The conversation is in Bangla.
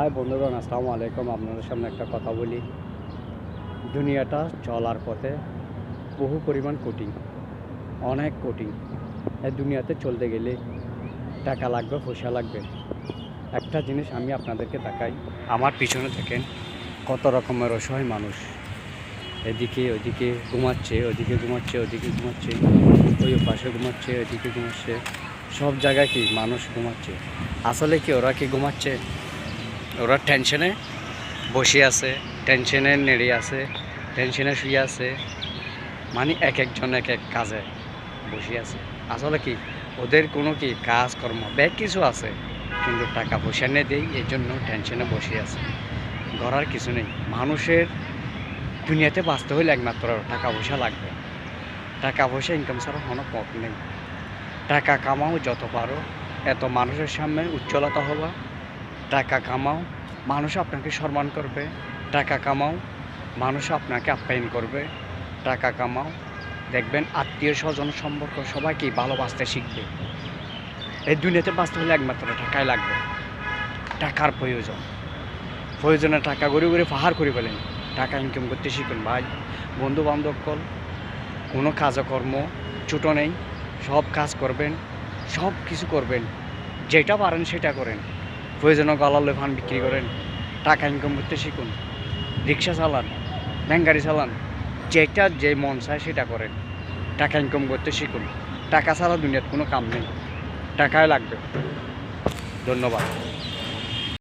হাই বন্ধুগণ, আসসালামু আলাইকুম। আপনাদের সামনে একটা কথা বলি। দুনিয়াটা চলার পথে বহু পরিমাণ কোটিং অনেক কোটিং এই দুনিয়াতে চলতে গেলে টাকা লাগবে, পয়সা লাগবে। একটা জিনিস আমি আপনাদেরকে দেখাই। আমার পিছনে থাকেন কত রকমের অসহায় মানুষ। এদিকে ওদিকে ঘুমাচ্ছে ওদিকে ঘুমাচ্ছে ওদিকে ঘুমাচ্ছে, ওই পাশে ঘুমাচ্ছে, ওদিকে ঘুমাচ্ছে। সব জায়গায় কি মানুষ ঘুমাচ্ছে? আসলে কি ওরা কি ঘুমাচ্ছে? ওরা টেনশনে বসে আছে টেনশনে নেড়ে আছে টেনশনে শুয়ে আছে মানে এক একজন এক এক কাজে বসে আছে। আসলে কি, ওদের কোনো কি কাজকর্ম ব্যাগ কিছু আছে, কিন্তু টাকা পয়সা নিয়ে দেই এই জন্য টেনশনে বসে আছে। ধরার কিছু নেই। মানুষের দুনিয়াতে বাঁচতে হলে একমাত্র টাকা পয়সা লাগবে। টাকা পয়সা ইনকাম ছাড়া কোনো পথ নেই। টাকা কামাও যত পারো, এত মানুষের সামনে উজ্জ্বলতা হবা টাকা কামাও, মানুষ আপনাকে সম্মান করবে। টাকা কামাও, মানুষ আপনাকে আপ্যায়ন করবে। টাকা কামাও, দেখবেন আত্মীয় স্বজন সম্পর্ক সবাইকে ভালোবাসতে শিখবে। এই দুনিয়াতে বাঁচতে হলে একমাত্র টাকাই লাগবে। টাকার প্রয়োজন। প্রয়োজনে টাকা ঘুরে ঘুরে পাহাড় করে ফেলেন। টাকা ইনকাম করতে শিখুন, ভাই। বন্ধু বান্ধব কল, কোনো কাজকর্ম ছোটো নেই। সব কাজ করবেন, সব কিছু করবেন। যেটা পারেন সেটা করেন। প্রয়োজনে গলালে ফান বিক্রি করেন। টাকা ইনকাম করতে শিখুন। রিক্সা চালান ব্যাঙ্গারি চালান, যেটা যে মন চায় সেটা করেন। টাকা ইনকাম করতে শিখুন। টাকা ছাড়া দুনিয়ার কোনো কাম নেই। টাকাই লাগবে। ধন্যবাদ।